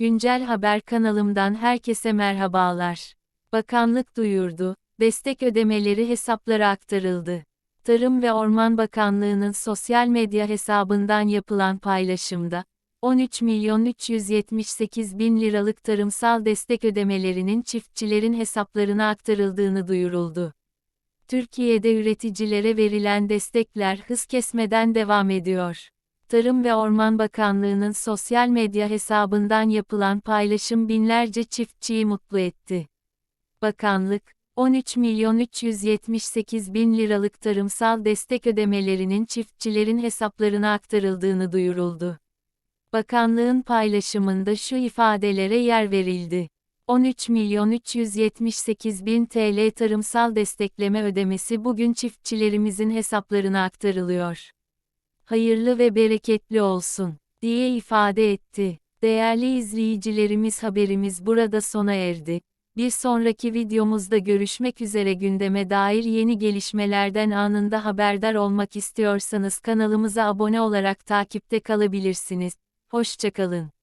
Güncel Haber kanalımdan herkese merhabalar. Bakanlık duyurdu, destek ödemeleri hesaplara aktarıldı. Tarım ve Orman Bakanlığı'nın sosyal medya hesabından yapılan paylaşımda, 13 milyon 378 bin liralık tarımsal destek ödemelerinin çiftçilerin hesaplarına aktarıldığını duyuruldu. Türkiye'de üreticilere verilen destekler hız kesmeden devam ediyor. Tarım ve Orman Bakanlığı'nın sosyal medya hesabından yapılan paylaşım binlerce çiftçiyi mutlu etti. Bakanlık, 13 milyon 378 bin liralık tarımsal destek ödemelerinin çiftçilerin hesaplarına aktarıldığını duyuruldu. Bakanlığın paylaşımında şu ifadelere yer verildi. 13 milyon 378 bin TL tarımsal destekleme ödemesi bugün çiftçilerimizin hesaplarına aktarılıyor. Hayırlı ve bereketli olsun, diye ifade etti. Değerli izleyicilerimiz haberimiz burada sona erdi. Bir sonraki videomuzda görüşmek üzere gündeme dair yeni gelişmelerden anında haberdar olmak istiyorsanız kanalımıza abone olarak takipte kalabilirsiniz. Hoşçakalın.